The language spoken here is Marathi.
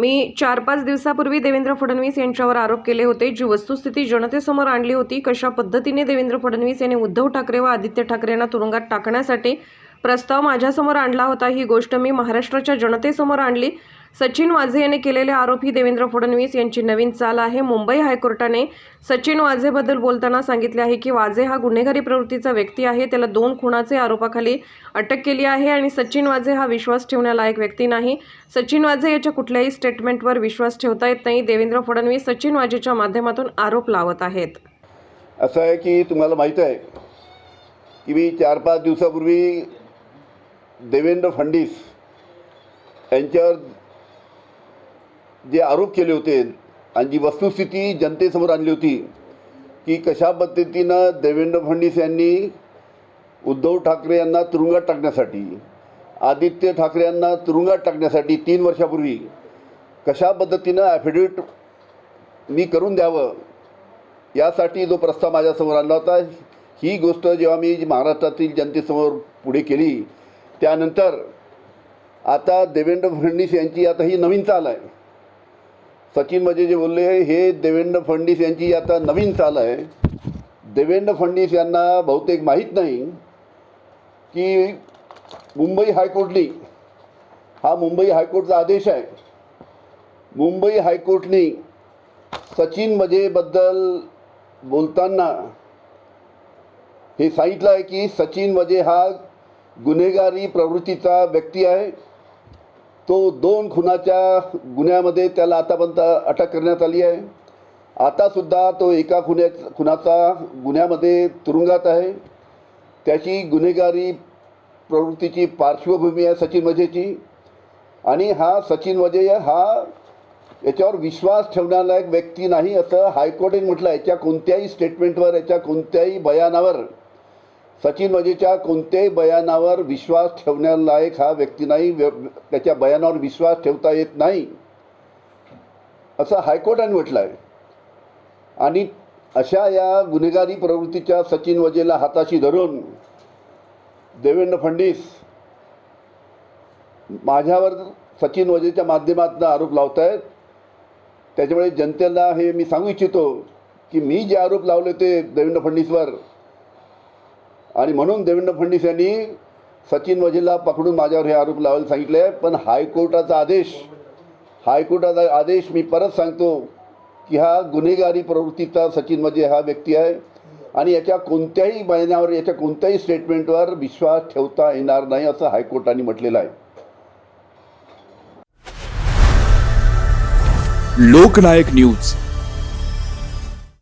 मी चार पाच दिवसापूर्वी देवेंद्र फडणवीस यांच्यावर आरोप केले होते. जी वस्तुस्थिती जनतेसमोर आणली होती कशा पद्धतीने देवेंद्र फडणवीस यांनी उद्धव ठाकरे व आदित्य ठाकरे यांना तुरुंगात टाकण्यासाठी प्रस्ताव माझ्यासमोर आणला होता. ही गोष्ट मी महाराष्ट्राच्या जनतेसमोर आणली. सचिन वाझे यांनी केलेले आरोप ही देवेंद्र फडणवीस यांची नवीन चाल आहे. मुंबई हायकोर्टाने सचिन वाझेबद्दल बोलताना सांगितले आहे की वाझे हा गुन्हेगारी प्रवृत्तीचा व्यक्ती आहे. त्याला दोन खुणाचे आरोपाखाली अटक केली आहे आणि सचिन वाझे हा विश्वास ठेवण्यालायक व्यक्ती नाही. सचिन वाझे याच्या कुठल्याही स्टेटमेंटवर विश्वास ठेवता येत नाही. देवेंद्र फडणवीस सचिन वाझेच्या माध्यमातून आरोप लावत आहेत. असं आहे की तुम्हाला माहीत आहे की मी चार पाच दिवसापूर्वी देवेंद्र फडणीस यांच्यावर जे आरोप केले होते आणि जी वस्तुस्थिती जनतेसमोर आणली होती की कशा पद्धतीनं देवेंद्र फडणीस यांनी उद्धव ठाकरे यांना तुरुंगात टाकण्यासाठी आदित्य ठाकरे यांना तुरुंगात टाकण्यासाठी तीन वर्षापूर्वी कशा पद्धतीनं ॲफिडेविट मी करून द्यावं यासाठी जो प्रस्ताव माझ्यासमोर आणला होता ही गोष्ट जेव्हा मी महाराष्ट्रातील जनतेसमोर पुढे केली त्यानंतर आता देवेंद्र फडणवीस यांची आता ही नवीन चाल आहे. सचिन मजे जे बोलले हे देवेंद्र फडणवीस यांची आता नवीन चाल आहे. देवेंद्र फडणवीस यांना बहुतेक माहीत नाही की मुंबई हायकोर्टने हा मुंबई हायकोर्टचा आदेश आहे. मुंबई हायकोर्टने सचिन मजेबद्दल बोलताना हे सांगितलं आहे की सचिन मजे हा गुन्हेगारी प्रवृत्तीचा व्यक्ती आहे. तो दोन खुनाच्या गुन्ह्यामध्ये त्याला आतापर्यंत अटक करण्यात आली आहे. आतासुद्धा तो एका खुन्या खुनाचा गुन्ह्यामध्ये तुरुंगात आहे. त्याची गुन्हेगारी प्रवृत्तीची पार्श्वभूमी आहे सचिन मजेची आणि हा सचिन मजे हा याच्यावर विश्वास ठेवण्यालायक व्यक्ती नाही असं हायकोर्टाने म्हटलं याच्या कोणत्याही स्टेटमेंटवर याच्या कोणत्याही बयानावर सचिन वजेच्या कोणत्याही बयानावर विश्वास ठेवण्यालायक हा व्यक्ती नाही व्य त्याच्या बयानावर विश्वास ठेवता येत नाही असं हायकोर्टाने म्हटलं आहे आणि अशा या गुन्हेगारी प्रवृत्तीच्या सचिन वजेला हाताशी धरून देवेंद्र फडणवीस माझ्यावर सचिन वजेच्या माध्यमातून आरोप लावत आहेत त्याच्यामुळे जनतेला हे मी सांगू इच्छितो की मी जे आरोप लावले ते देवेंद्र फडणवीसवर आणि म्हणून देवेंद्र फडणवीस यांनी सचिन वजेला पकडून माझ्यावर हे आरोप लावायला सांगितले. आहे पण हायकोर्टाचा आदेश हायकोर्टाचा आदेश मी परत सांगतो की हा गुन्हेगारी प्रवृत्तीचा सचिन वजे हा व्यक्ती आहे आणि याच्या कोणत्याही बयानावर याच्या कोणत्याही स्टेटमेंटवर विश्वास ठेवता येणार नाही असं हायकोर्टाने म्हटलेलं आहे. लोकनायक न्यूज.